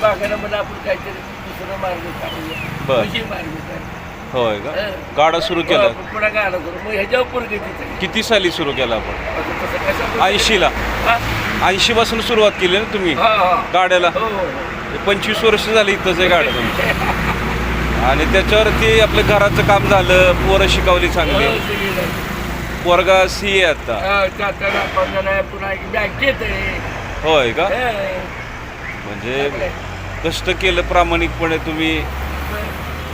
बागायला म्हणा आपण काहीतरी दुसरं मार्ग काढूया. बर. कृषी मार्ग काढू. होय का? हं. गाडा सुरू हो, केला. आपण पुढे गाडा करू. मग ह्याच्यावर किती साली सुरू केला आपण? आता तसं कसं ऐंशीला. हा? ऐंशी पासून सुरुवात केली ना तुम्ही? हा, हा. गाड्याला? हो, हो. पंचवीस वर्ष झाली इथंच आहे गाड्या तुमची. आणि त्याच्यावरती आपलं घराचं काम झालं पोरं शिकवली हो, चांगली. सगळी झाली. पोरगा सी आहे आता. हा, चाकणा, पंधरा, पुन्हा एक बँकेत आहे. होय का? हे. म्हणजे कष्ट केलं प्रामाणिकपणे तुम्ही?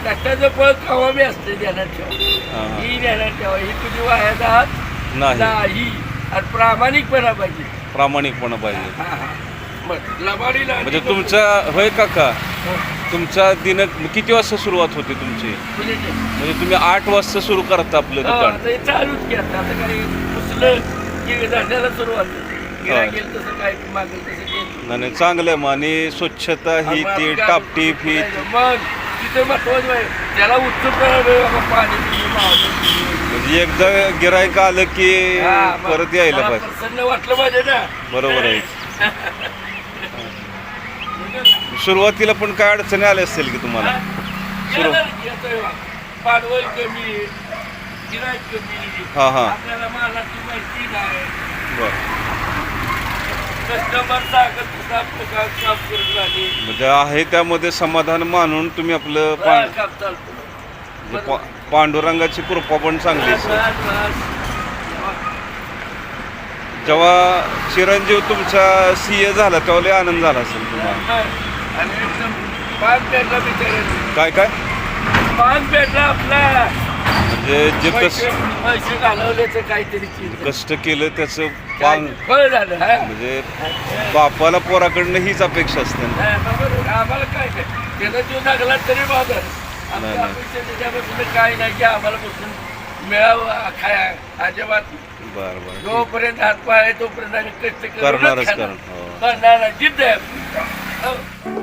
कष्टाचं फळ खावा बी असते ध्यानात ठेवा. हा, हा. ही ध्यानात ठेवा. ही तुझी वायाचा हात नाही. आणि प्रामाणिकपणा पाहिजे. प्रामाणिकपणा पाहिजे. हा, हा. म्हणजे तुमचा होय काका? तुमचा दिन किती वाजता सुरुवात होते तुमची? म्हणजे तुम्ही आठ वाजता सुरू करता आपलं हा, दुकान? हे चालूच की आता. काही सुरुवात होते गिऱ्हाईक. येईल तसं काय मागेल तसं केलं नाही नाही, चांगलं आहे मग. आणि स्वच्छता ही ती टापटीप ही. मग तिथे महत्वाचं आहे. त्याला उत्सुक पाणी पिणे, मावळं पिणे. म्हणजे एकदा गिरायक आलं की हा, मग परत यायला मला पाहिजे. प्रसन्न वाटलं पाहिजे ना. बरोबर आहे. सुरुवातीला पण काय अडचणी आल्या असतील की तुम्हाला? सुरू- पाडवल कमी गिराईक कमी. हा, हा. आपल्याला मालाची माहिती नाही. बरं. काम म्हणजे आहे त्यामध्ये समाधान मानून तुम्ही आपलं पा बरं, काम चालतं. म्हणजे पा- पांडुरंगाची कृपा पण चांगली बस, आहे. बस, जेव्हा चिरंजीव तुमचा सी ए झाला तेव्हा लय आनंद झाला असेल तुम्हाला. बस. आणि एकदम पान पेटला बिचारे काय काय? पान पेटला आपला. म्हणजे जे कष्ट पैसे घालवल्याचं काहीतरी कष्ट केलं त्याचं पान फळ झालं हा म्हणजे बापाला पोराकडनं हीच अपेक्षा असते ना बरोबर. आम्हाला काय काय त्याचा जीव लागला तरी बाजार नाही, आमच्या नाही. अपेक्षा त्याच्यापासून काय नाही की आम्हाला बसून मिळावं खाया अजिबात. बरं बरं जोपर्यंत हात पाय आहे तोपर्यंत आम्ही कष्ट करूनच करणारच खाणार. हो. करणार जिद्द आहे आपली. हो.